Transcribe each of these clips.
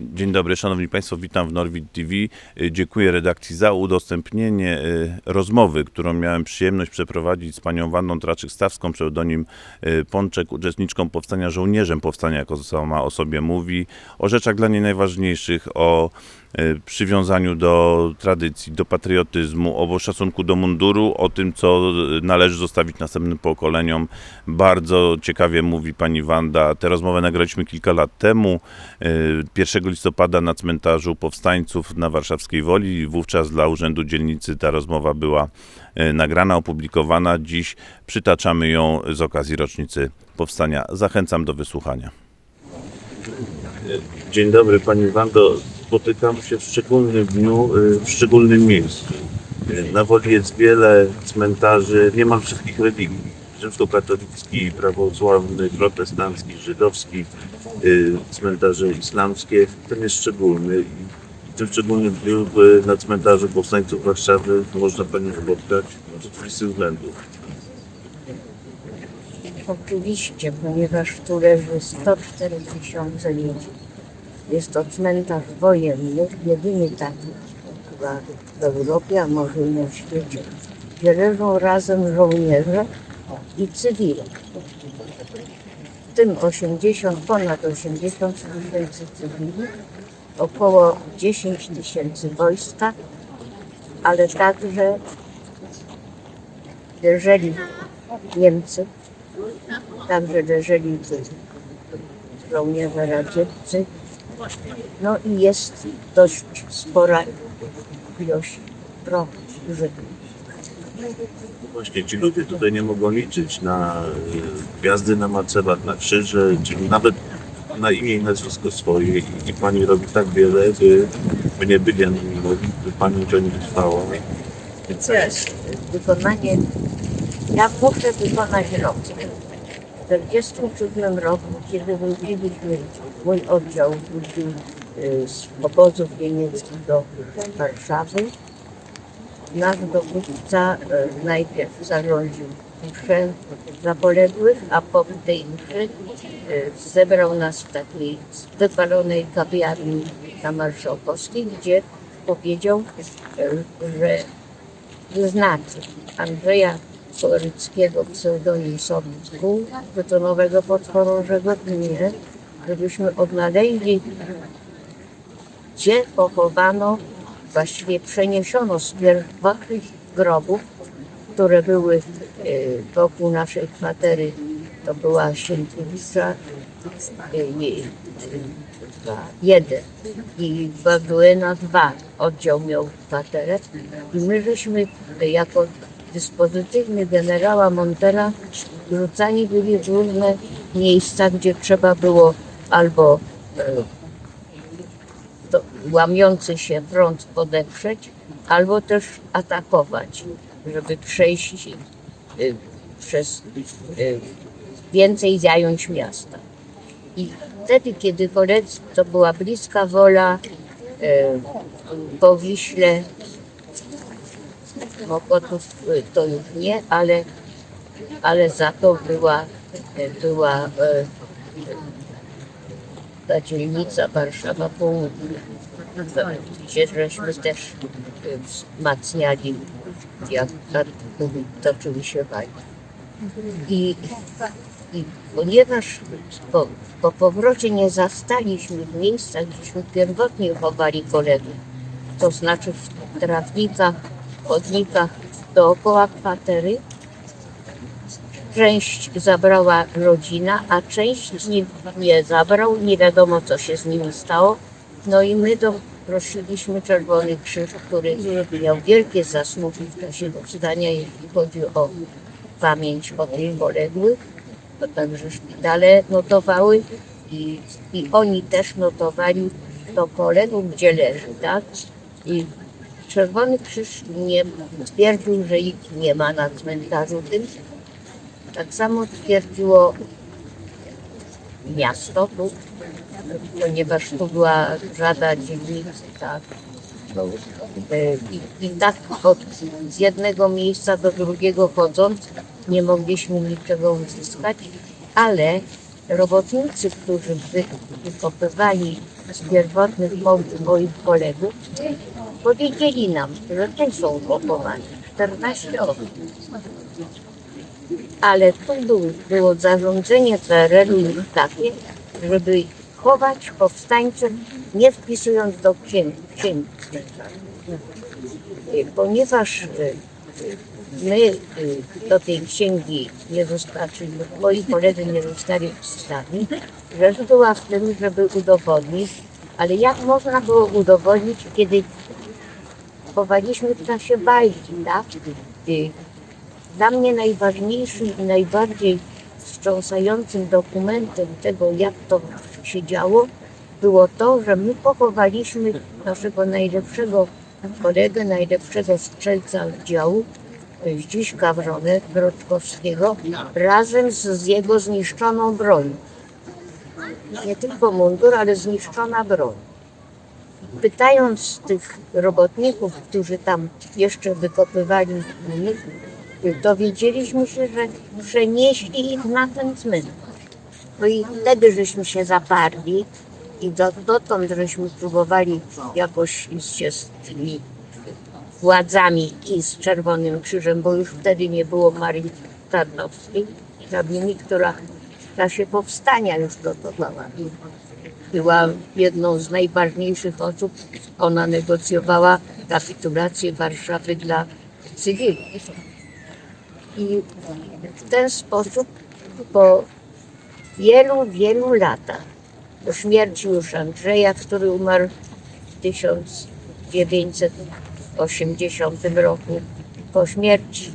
Dzień dobry, Szanowni Państwo, witam w Norwid TV. Y, Dziękuję redakcji za udostępnienie y, rozmowy, którą miałem przyjemność przeprowadzić z panią Wandą Traczyk-Stawską, pseudonim y, Pączek, uczestniczką Powstania, żołnierzem Powstania, jak sama o sobie mówi, o rzeczach dla niej najważniejszych, o przywiązaniu do tradycji, do patriotyzmu, o szacunku do munduru, o tym, co y, należy zostawić następnym pokoleniom. Bardzo ciekawie mówi pani Wanda. Tę rozmowę nagraliśmy kilka lat temu. y, 1 listopada na cmentarzu powstańców na Warszawskiej Woli. Wówczas dla Urzędu Dzielnicy ta rozmowa była y, nagrana, opublikowana. Dziś przytaczamy ją z okazji rocznicy powstania. Zachęcam do wysłuchania. Dzień dobry Pani Wando. Spotykamy się w szczególnym dniu, y, w szczególnym miejscu. Y, Na Woli jest wiele cmentarzy niemal wszystkich religii. Rzymskokatolicki, prawosławny, protestancki, żydowski, y, cmentarze islamskie. Ten jest szczególny w tym szczególnym dniu na cmentarzu powstańców Warszawy można Panią spotkać z oczywistych względów. Oczywiście, ponieważ tu leży 104 tysiące ludzi. Jest to cmentarz wojenny, jedyny taki w Europie, a może i na świecie, gdzie leżą razem żołnierze i cywile. W tym 80, ponad 80 tysięcy cywili, około 10 tysięcy wojska, ale także jeżeli Niemcy Także leżeli tu żołnierze radzieccy. No i jest dość spora ilość proch Żydów. Właśnie ci ludzie tutaj nie mogą liczyć na y, gwiazdy na macewach, na krzyże, czy nawet na imię i nazwisko swoje. I, pani robi tak wiele, by, by nie byli anonimowi, by pamięć o nich trwała. Teraz wykonanie, ja muszę wykonać rok. W 1947 roku, kiedy wróciliśmy, mój oddział wrócił y, z obozów niemieckich do Warszawy, nasz dowódca y, najpierw zarządził mszę za poległych, a po tej mszy y, zebrał nas w takiej wypalonej kawiarni na Marszałkowskiej, gdzie powiedział, że wyznaczy Andrzeja Koryckiego, pseudonim Sobicku, betonowego podchorążego mnie, żebyśmy odnaleźli, gdzie pochowano, właściwie przeniesiono z pierwotnych grobów, które były y, wokół naszej kwatery, to była Sienkiewicza, dwa, jeden. I Baduena dwa. Oddział miał kwaterę. I my żeśmy y, jako dyspozytywny generała Montera rzucani byli w różne miejsca, gdzie trzeba było albo e, to, łamiący się front podeprzeć, albo też atakować, żeby przejść y, przez y, więcej zająć miasta. I wtedy, kiedy koledzy, to była bliska wola y, po Wiśle, Mokotów y, to już nie, ale, ale za to była, była y, ta dzielnica Warszawa Południe, gdzie żeśmy też y, wzmacniali, jak toczyły się wojny. I, I ponieważ po, po powrocie nie zastaliśmy w miejscach, gdzieśmy pierwotnie chowali kolegów, to znaczy w trawnikach, chodnikach dookoła kwatery, część zabrała rodzina, a część nie, nie zabrał, nie wiadomo co się z nimi stało. No i my prosiliśmy Czerwony Krzyż, który miał wielkie zasługi w czasie powstania, jeśli chodzi o pamięć o tych poległych. To także szpitale notowały i, i oni też notowali to kolegów, gdzie leży, tak? I Czerwony Krzyż nie twierdził, że ich nie ma na cmentarzu tym. Tak samo twierdziło miasto tu, ponieważ tu była Rada Dzielnicy, tak. E, I, I tak od, z jednego miejsca do drugiego chodząc nie mogliśmy niczego uzyskać, ale robotnicy, którzy wy- wykopywali pierwotnych mo- moich kolegów, powiedzieli nam, że tu są pochowani 14 osób. Ale tu był, było zarządzenie PRL-u takie, żeby chować powstańców, nie wpisując do księgi. księgi. Ponieważ y, my y, do tej księgi nie zostali, moi koledzy nie zostali wpisani, rzecz była w tym, żeby udowodnić, ale jak można było udowodnić, kiedy chowaliśmy w czasie walki, tak? Dla mnie najważniejszym i najbardziej wstrząsającym dokumentem tego, jak to się działo, było to, że my pochowaliśmy naszego najlepszego kolegę, najlepszego strzelca działu, Zdziśka Wronę Grodzkowskiego, razem z, z jego zniszczoną bronią. Nie tylko mundur, ale zniszczona broń. Pytając tych robotników, którzy tam jeszcze wykopywali dowiedzieliśmy się, że przenieśli ich na ten cmentarz. No i wtedy żeśmy się zaparli i do, dotąd żeśmy próbowali jakoś się z tymi władzami i z Czerwonym Krzyżem, bo już wtedy nie było Marii Tarnowskiej, hrabiny, która w czasie powstania już gotowała. Była jedną z najważniejszych osób. Ona negocjowała kapitulację Warszawy dla cywilów. I w ten sposób po wielu, wielu latach, po śmierci już Andrzeja, który umarł w 1980 roku, po śmierci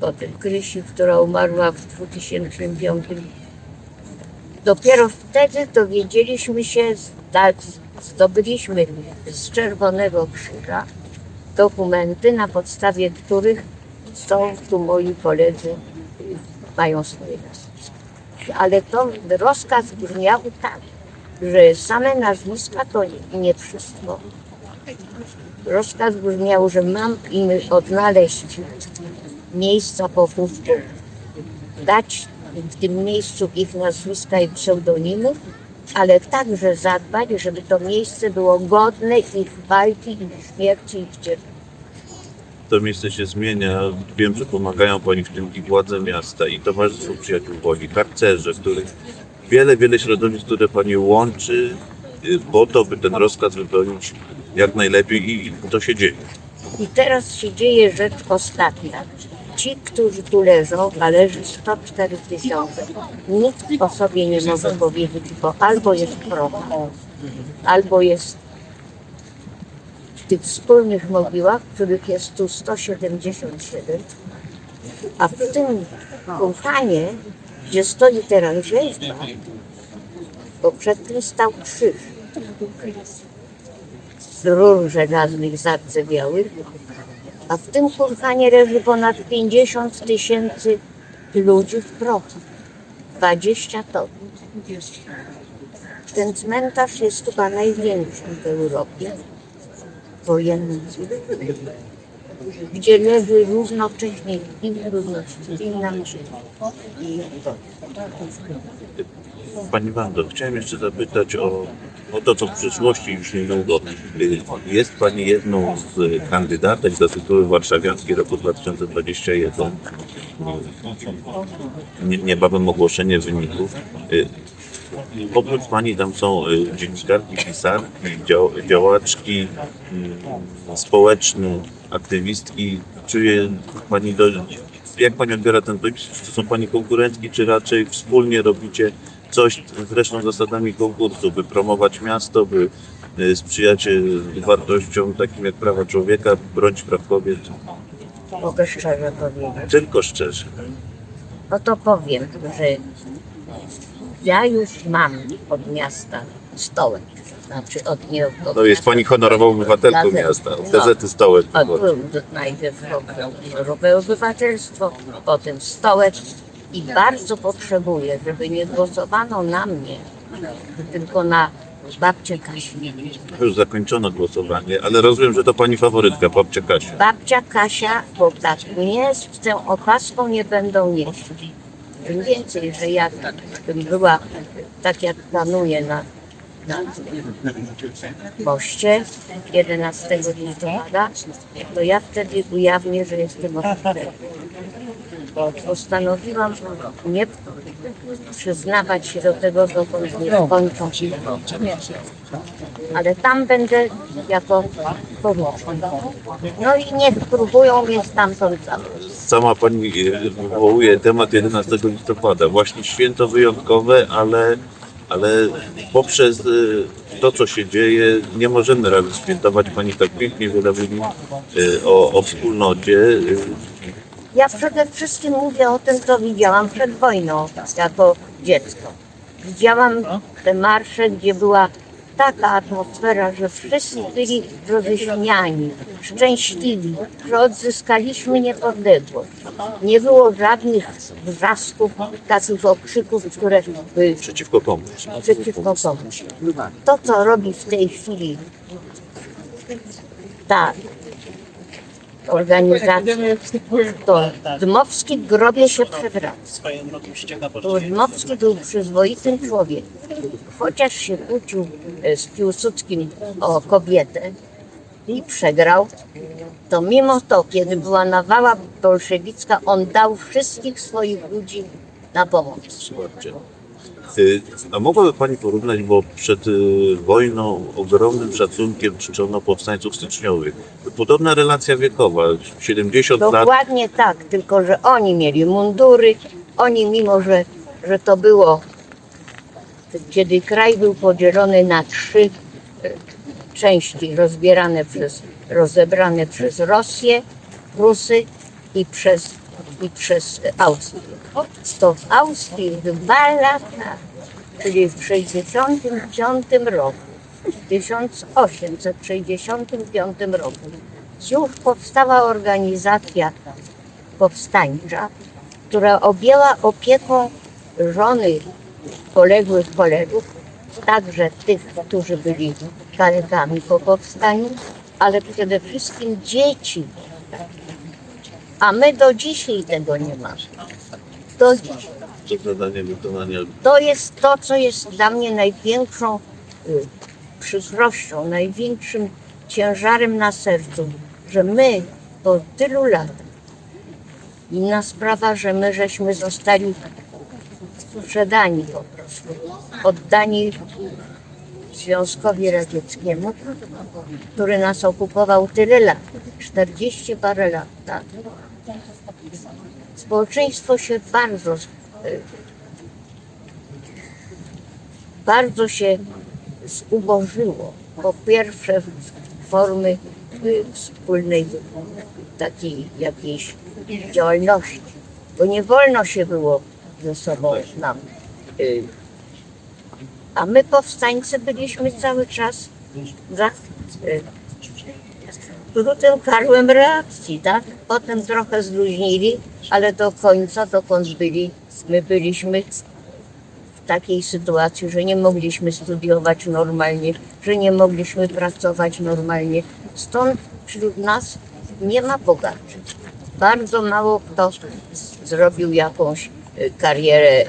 potem Krysi, która umarła w 2005 Dopiero wtedy dowiedzieliśmy się, zda- zdobyliśmy z Czerwonego Krzyża dokumenty, na podstawie których są tu moi koledzy, mają swoje nazwiska. Ale to rozkaz brzmiał tak, że same nazwiska to nie, wszystko. Rozkaz brzmiał, że mam im odnaleźć miejsca pochówku, dać w tym miejscu ich nazwiska i pseudonimy, ale także zadbać, żeby to miejsce było godne ich walki, ich śmierci, ich cierpienia. To miejsce się zmienia. Wiem, że pomagają Pani w tym i władze miasta, i Towarzystwo Przyjaciół Woli, harcerze, których wiele, wiele środowisk, które Pani łączy y, po to, by ten rozkaz wypełnić jak najlepiej i, to się dzieje. I teraz się dzieje rzecz ostatnia. Ci, którzy tu leżą, a leży 104 tysiące, nikt o sobie nie może powiedzieć, bo albo jest proch, albo jest tych wspólnych mogiłach, których jest tu 177, a w tym kołchanie, gdzie stoi teraz rzeźba, bo przed tym stał krzyż z rur żelaznych zardzewiałych, a w tym kurhanie leży ponad 50 tysięcy ludzi w prochu. 20 ton. Ten cmentarz jest chyba największym w Europie wojennym, gdzie leży równocześnie i cywilna i Pani Wando, chciałem jeszcze zapytać o, o to, co w przyszłości już niedługo. Jest Pani jedną z kandydatek do tytułu warszawiańskiej roku 2021. Nie- Niebawem ogłoszenie wyników. Oprócz Pani tam są y, dziennikarki, pisarki, dział, działaczki y, społeczne, aktywistki. Czuje Pani do, jak Pani odbiera ten projekt? Czy to są Pani konkurentki, czy raczej wspólnie robicie coś zresztą zasadami konkursu, by promować miasto, by y, sprzyjać wartościom takim jak prawa człowieka, bronić praw kobiet? mogę szczerze powiedzieć. Tylko szczerze. No to powiem, że ja już mam od miasta stołek. Znaczy od nie od No jest Pani honorową obywatelką miasta, od gazety Stołek. Od, najpierw honorowe obywatelstwo, potem stołek i bardzo potrzebuję, żeby nie głosowano na mnie, tylko na babcię Kasię. Już zakończono głosowanie, ale rozumiem, że to Pani faworytka, babcia Kasia. Babcia Kasia, bo tak, mnie z tą opaską nie będą nieść. Tym więcej, że jak bym była, tak jak planuję na na moście 11 listopada, to ja wtedy ujawnię, że jestem oficerem. Postanowiłam nie przyznawać się do tego, dokąd nie skończą. Ale tam będę jako pomocnik. No i niech próbują mnie stamtąd zabrać. Sama Pani e, wywołuje temat 11 listopada. Właśnie święto wyjątkowe, ale, ale poprzez e, to, co się dzieje, nie możemy razem świętować. Pani tak pięknie wiele o, o wspólnocie. Ja przede wszystkim mówię o tym, co widziałam przed wojną jako dziecko. Widziałam te marsze, gdzie była taka atmosfera, że wszyscy byli roześmiani, szczęśliwi, że odzyskaliśmy niepodległość. Nie było żadnych wrzasków, takich okrzyków, które by Przeciwko komu? przeciwko komuś. To, co robi w tej chwili ta organizacja, to Dmowski w grobie się przewraca. Dmowski był przyzwoitym człowiekiem. Chociaż się kłócił e, z Piłsudskim o kobietę i przegrał, to mimo to, kiedy była nawała bolszewicka, on dał wszystkich swoich ludzi na pomoc. Y, A mogłaby Pani porównać, bo przed y, wojną ogromnym szacunkiem czczono powstańców styczniowych. Podobna relacja wiekowa, 70 lat. Dokładnie tak, tylko że oni mieli mundury, oni mimo, że, że to było, kiedy kraj był podzielony na trzy e, części, rozbierane przez, rozebrane przez Rosję, Prusy i przez, i przez Austrię. To w Austrii dwa lata, czyli w 1965 roku, w 1865 roku już powstała organizacja powstańcza, która objęła opieką żony poległych kolegów, także tych, którzy byli karetami po powstaniu, ale przede wszystkim dzieci. A my do dzisiaj tego nie mamy. Do dzisiaj. To zadanie wykonania To jest to, co jest dla mnie największą y, przykrością, największym ciężarem na sercu, że my po tylu latach, inna sprawa, że my żeśmy zostali sprzedani po prostu, oddani Związkowi Radzieckiemu, który nas okupował tyle lat, 40 parę lat. Tak? Społeczeństwo się bardzo bardzo się zubożyło. Po pierwsze formy y, wspólnej takiej jakiejś działalności, bo nie wolno się było ze sobą nam. y, A my powstańcy byliśmy cały czas za y, trudem karłem reakcji, tak? Potem trochę zluźnili, ale do końca, dokąd byli, my byliśmy w takiej sytuacji, że nie mogliśmy studiować normalnie, że nie mogliśmy pracować normalnie. Stąd wśród nas nie ma bogaczy. Bardzo mało kto zrobił jakąś y, karierę,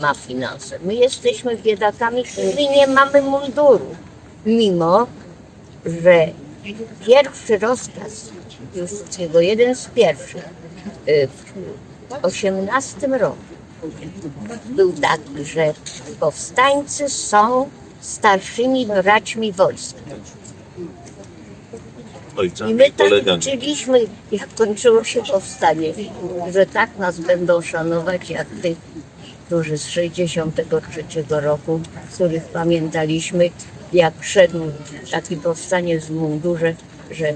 ma finanse. My jesteśmy biedakami, my nie mamy munduru. Mimo, że pierwszy rozkaz Piłsudskiego, jeden z pierwszych, y, w 18 roku, był taki, że powstańcy są starszymi braćmi wojska. I my tak kolegami. uczyliśmy, jak kończyło się powstanie, że tak nas będą szanować, jak tych, którzy z 63 roku, których pamiętaliśmy, jak szedł taki powstaniec w mundurze, że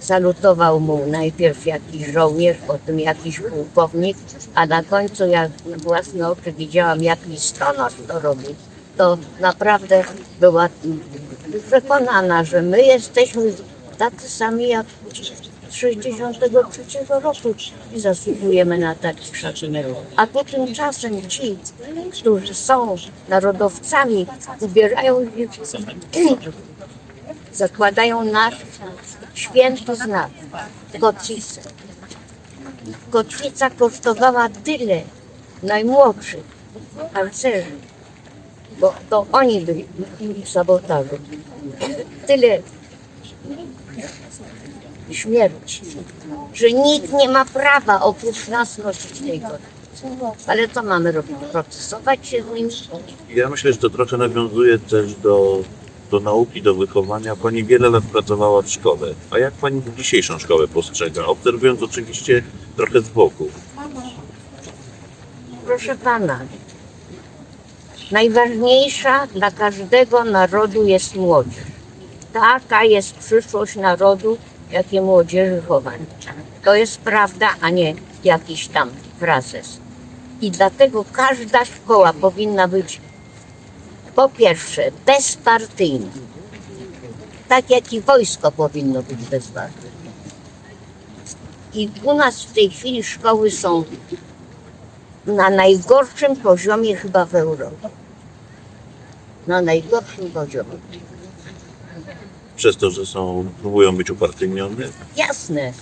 salutował mu najpierw jakiś żołnierz, potem jakiś pułkownik, a na końcu jak na własne oczy widziałam, jak listonosz to robił, to naprawdę była przekonana, że my jesteśmy tacy sami jak 63 roku i zasługujemy na taki szacunek. A tu tymczasem ci, którzy są narodowcami, ubierają zakładają nasz święty znak, kotwicę. Kotwica kosztowała tyle najmłodszych harcerzy, bo to oni byli sabotażu. Tyle śmierci, że nikt nie ma prawa oprócz nas nosić tej korony. Ale co mamy robić? Procesować się z nimi? Ja myślę, że to trochę nawiązuje też do, do nauki, do wychowania. Pani wiele lat pracowała w szkole. A jak Pani dzisiejszą szkołę postrzega? Obserwując oczywiście trochę z boku. Proszę pana, najważniejsza dla każdego narodu jest młodzież. Taka jest przyszłość narodu, jak i młodzieży chowanie. To jest prawda, a nie jakiś tam frazes. I dlatego każda szkoła powinna być po pierwsze bezpartyjna. Tak jak i wojsko powinno być bezpartyjne. I u nas w tej chwili szkoły są na najgorszym poziomie chyba w Europie. Na najgorszym poziomie. Przez to, że są, próbują być upartyjnione. Jasne.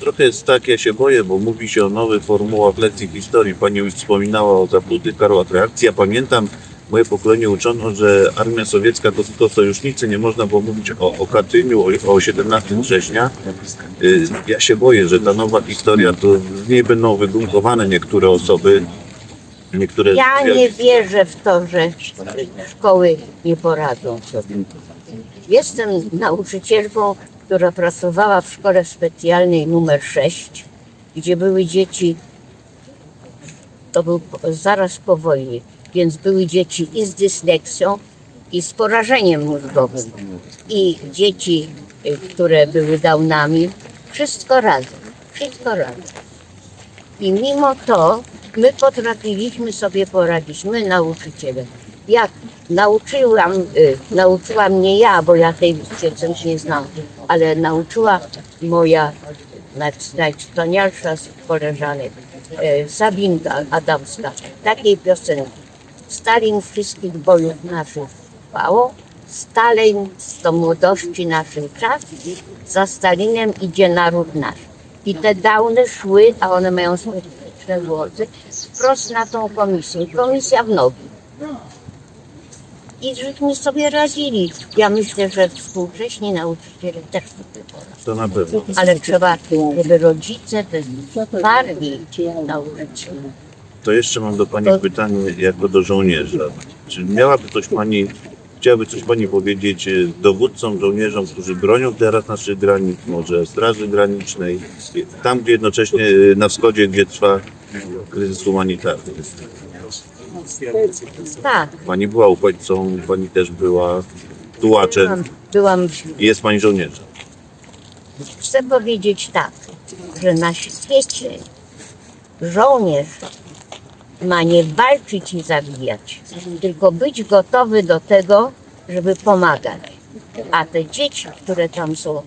Trochę jest tak, ja się boję, bo mówi się o nowych formułach lekcji historii. Pani już wspominała o zaplutych karłach reakcji. Ja pamiętam, moje pokolenie uczono, że armia sowiecka to tylko sojusznicy, nie można było mówić o, o Katyniu, o, o 17 września. Y, Ja się boję, że ta nowa historia, to z niej będą wygumkowane niektóre osoby, niektóre... Ja nie wierzę w to, że szkoły nie poradzą sobie. Jestem nauczycielką, która pracowała w szkole specjalnej numer 6, gdzie były dzieci, to był zaraz po wojnie, więc były dzieci i z dysleksją, i z porażeniem mózgowym, i dzieci, y, które były downami, wszystko razem, wszystko razem. I mimo to my potrafiliśmy sobie poradzić, my nauczyciele. Jak nauczyłam, y, nauczyła mnie ja, bo ja tej wiedzy nie znam, ale nauczyła moja naj- najwspanialsza z koleżanek, y, Sabinka Adamska, takiej piosenki. Stalin wszystkich bojów naszych chwało, Stalin do młodości naszych czas, za Stalinem idzie naród nasz. I te downy szły, a one mają specyficzne włosy, wprost na tą komisję. Komisja w nogi. I żeśmy sobie radzili. Ja myślę, że współcześni nauczyciele też poradzą. To na pewno. Ale trzeba, żeby rodzice też bardziej nauczyć. To jeszcze mam do Pani pytanie jako do żołnierza. Czy miałaby coś Pani, chciałaby coś Pani powiedzieć dowódcom, żołnierzom, którzy bronią teraz naszych granic, może Straży Granicznej, tam gdzie jednocześnie na wschodzie, gdzie trwa kryzys humanitarny. Tak, Pani była uchodźcą, Pani też była tułaczem byłam, byłam jest Pani żołnierzem. Chcę powiedzieć tak, że na świecie żołnierz ma nie walczyć i zabijać, tylko być gotowy do tego, żeby pomagać. A te dzieci, które tam są,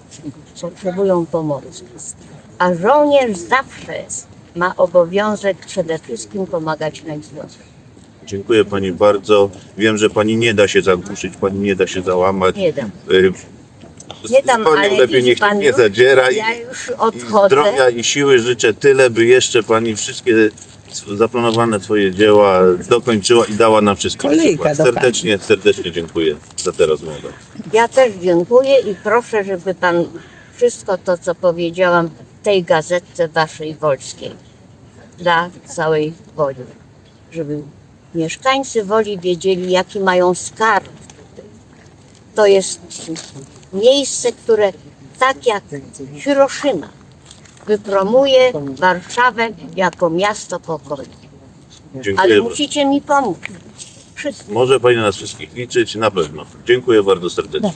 potrzebują pomocy. A żołnierz zawsze ma obowiązek przede wszystkim pomagać najsłabszym. Dziękuję Pani bardzo. Wiem, że Pani nie da się zagłuszyć, Pani nie da się załamać. Nie dam. Y, Z Nie dam, z Panią ale lepiej widzi niech pan nie już, zadziera. I, Ja już I odchodzę. zdrowia i siły życzę tyle, by jeszcze Pani wszystkie sw- zaplanowane swoje dzieła dokończyła i dała nam wszystkim Kolejka przykład. do Serdecznie, serdecznie dziękuję za tę rozmowę. Ja też dziękuję i proszę, żeby Pan wszystko to, co powiedziałam w tej gazetce Waszej Wolskiej dla całej Woli, żeby mieszkańcy Woli wiedzieli, jaki mają skarb. To jest miejsce, które tak jak Hiroshima wypromuje Warszawę jako miasto pokoju. Ale musicie mi pomóc. Wszyscy. Może Pani na nas wszystkich liczyć, na pewno. Dziękuję bardzo serdecznie.